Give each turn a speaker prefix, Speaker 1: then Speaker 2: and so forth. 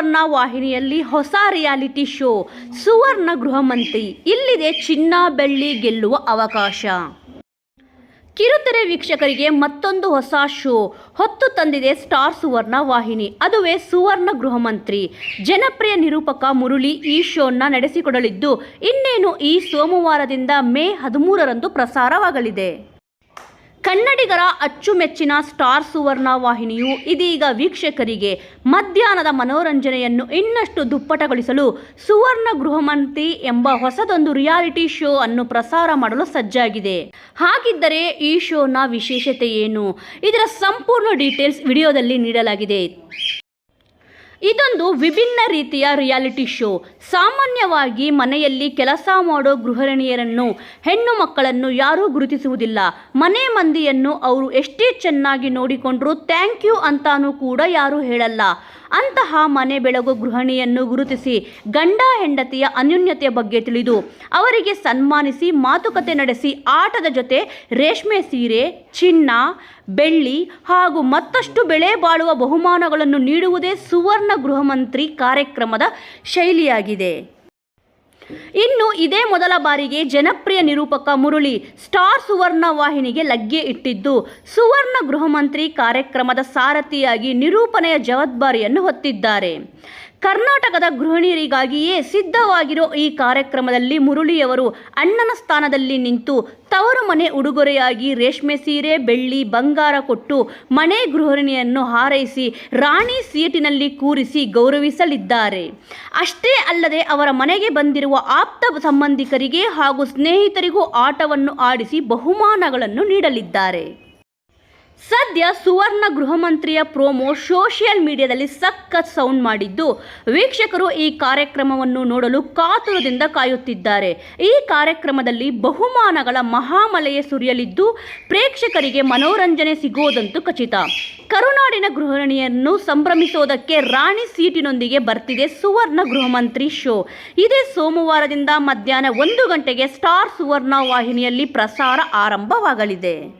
Speaker 1: ಸುವರ್ಣ ವಾಹಿನಿಯಲ್ಲಿ ಹೊಸ reality show, ಸುವರ್ಣ ಗೃಹಮಂತ್ರಿ ಇಲ್ಲಿದೆ ಚಿನ್ನ ಬೆಳ್ಳಿ ಗೆಲ್ಲುವ ಅವಕಾಶ. ಕಿರುತೆರೆ ವೀಕ್ಷಕರಿಗೆ ಮತ್ತೊಂದು ಹೊಸ ಶೋ, ಹೊತ್ತು ತಂದಿದೆ ಸ್ಟಾರ್ ಸುವರ್ಣ ವಾಹಿನಿ. ಅದುವೇ ಸುವರ್ಣ ಗೃಹಮಂತ್ರಿ ಜನಪ್ರಿಯ ನಿರೂಪಕ ಮುರುಳಿ ಈ ಶೋನ ನಡೆಸಿಕೊಡಲಿದ್ದು, ಇನ್ನೇನು ಈ ಸೋಮವಾರದಿಂದ ಮೇ ಹದಿಮೂರರಂದು ಪ್ರಸಾರವಾಗಲಿದೆ. ಕನ್ನಡಿಗರ ಅಚ್ಚುಮೆಚ್ಚಿನ ಸ್ಟಾರ್ ಸುವರ್ಣ ವಾಹಿನಿಯು ಇದೀಗ ವೀಕ್ಷಕರಿಗೆ ಮಧ್ಯಾಹ್ನದ ಮನೋರಂಜನೆಯನ್ನು ಇನ್ನಷ್ಟು ದುಪ್ಪಟಗೊಳಿಸಲು ಸುವರ್ಣ ಗೃಹಮಂತ್ರಿ ಎಂಬ ಹೊಸದೊಂದು ರಿಯಾಲಿಟಿ ಶೋ ಅನ್ನು ಪ್ರಸಾರ ಮಾಡಲು ಸಜ್ಜಾಗಿದೆ. ಹಾಗಿದ್ದರೆ ಈ ಶೋನ ವಿಶೇಷತೆ ಏನು? ಇದರ ಸಂಪೂರ್ಣ ಡೀಟೇಲ್ಸ್ ವಿಡಿಯೋದಲ್ಲಿ ನೀಡಲಾಗಿದೆ. ಇದೊಂದು ವಿಭಿನ್ನ ರೀತಿಯ ರಿಯಾಲಿಟಿ ಶೋ. ಸಾಮಾನ್ಯವಾಗಿ ಮನೆಯಲ್ಲಿ ಕೆಲಸ ಮಾಡೋ ಗೃಹಿಣಿಯರನ್ನು ಹೆಣ್ಣು ಮಕ್ಕಳನ್ನು ಯಾರೂ ಗುರುತಿಸುವುದಿಲ್ಲ. ಮನೆ ಮಂದಿಯನ್ನು ಅವರು ಎಷ್ಟೇ ಚೆನ್ನಾಗಿ ನೋಡಿಕೊಂಡ್ರು ಥ್ಯಾಂಕ್ ಯು ಅಂತಾನೂ ಕೂಡ ಯಾರೂ ಹೇಳಲ್ಲ. ಅಂತಹ ಮನೆ ಬೆಳಗು ಗೃಹಿಣಿಯನ್ನು ಗುರುತಿಸಿ ಗಂಡ ಹೆಂಡತಿಯ ಅನ್ಯೂನ್ಯತೆಯ ಬಗ್ಗೆ ತಿಳಿದು ಅವರಿಗೆ ಸನ್ಮಾನಿಸಿ ಮಾತುಕತೆ ನಡೆಸಿ ಆಟದ ಜೊತೆ ರೇಷ್ಮೆ ಸೀರೆ, ಚಿನ್ನ, ಬೆಳ್ಳಿ ಹಾಗೂ ಮತ್ತಷ್ಟು ಬೆಳೆ ಬಾಳುವ ಬಹುಮಾನಗಳನ್ನು ನೀಡುವುದೇ ಸುವರ್ಣ ಗೃಹಮಂತ್ರಿ ಕಾರ್ಯಕ್ರಮದ ಶೈಲಿಯಾಗಿದೆ. ಇನ್ನು ಇದೇ ಮೊದಲ ಬಾರಿಗೆ ಜನಪ್ರಿಯ ನಿರೂಪಕ ಮುರುಳಿ, ಸ್ಟಾರ್ ಸುವರ್ಣ ವಾಹಿನಿಗೆ ಲಗ್ಗೆ ಇಟ್ಟಿದ್ದು, ಸುವರ್ಣ ಗೃಹಮಂತ್ರಿ ಕಾರ್ಯಕ್ರಮದ ಸಾರಥಿಯಾಗಿ ನಿರೂಪಣೆಯ ಜವಾಬ್ದಾರಿಯನ್ನು ಹೊತ್ತಿದ್ದಾರೆ. ಕರ್ನಾಟಕದ ಗೃಹಿಣಿಯರಿಗಾಗಿಯೇ ಸಿದ್ಧವಾಗಿರೋ ಈ ಕಾರ್ಯಕ್ರಮದಲ್ಲಿ ಮುರುಳಿಯವರು ಅಣ್ಣನ ಸ್ಥಾನದಲ್ಲಿ ನಿಂತು ತವರು ಮನೆ ಉಡುಗೊರೆಯಾಗಿ ರೇಷ್ಮೆ ಸೀರೆ, ಬೆಳ್ಳಿ, ಬಂಗಾರ ಕೊಟ್ಟು ಮನೆ ಗೃಹಿಣಿಯನ್ನು ಹಾರೈಸಿ ರಾಣಿ ಸೀಟಿನಲ್ಲಿ ಕೂರಿಸಿ ಗೌರವಿಸಲಿದ್ದಾರೆ. ಅಷ್ಟೇ ಅಲ್ಲದೆ ಅವರ ಮನೆಗೆ ಬಂದಿರುವ ಆಪ್ತ ಸಂಬಂಧಿಕರಿಗೆ ಹಾಗೂ ಸ್ನೇಹಿತರಿಗೂ ಆಟವನ್ನು ಆಡಿಸಿ ಬಹುಮಾನಗಳನ್ನು ನೀಡಲಿದ್ದಾರೆ. ಸದ್ಯ ಸುವರ್ಣ ಗೃಹಮಂತ್ರಿಯ ಪ್ರೋಮೋ ಸೋಷಿಯಲ್ ಮೀಡಿಯಾದಲ್ಲಿ ಸಖತ್ ಸೌಂಡ್ ಮಾಡಿದ್ದು. ವೀಕ್ಷಕರು ಈ ಕಾರ್ಯಕ್ರಮವನ್ನು ನೋಡಲು ಕಾತುರದಿಂದ ಕಾಯುತ್ತಿದ್ದಾರೆ. ಈ ಕಾರ್ಯಕ್ರಮದಲ್ಲಿ ಬಹುಮಾನಗಳ ಮಹಾಮಲೆಯೇ ಸುರಿಯಲಿದ್ದು, ಪ್ರೇಕ್ಷಕರಿಗೆ ಮನೋರಂಜನೆ ಸಿಗೋದಂತೂ ಖಚಿತ. ಕರುನಾಡಿನ ಗೃಹಿಣಿಯನ್ನು ಸಂಭ್ರಮಿಸೋದಕ್ಕೆ ರಾಣಿ ಸೀಟಿನೊಂದಿಗೆ ಬರ್ತಿದೆ ಸುವರ್ಣ ಗೃಹಮಂತ್ರಿ ಶೋ. ಇದೇ ಸೋಮವಾರದಿಂದ ಮಧ್ಯಾಹ್ನ ಒಂದು ಗಂಟೆಗೆ ಸ್ಟಾರ್ ಸುವರ್ಣ ವಾಹಿನಿಯಲ್ಲಿ ಪ್ರಸಾರ ಆರಂಭವಾಗಲಿದೆ.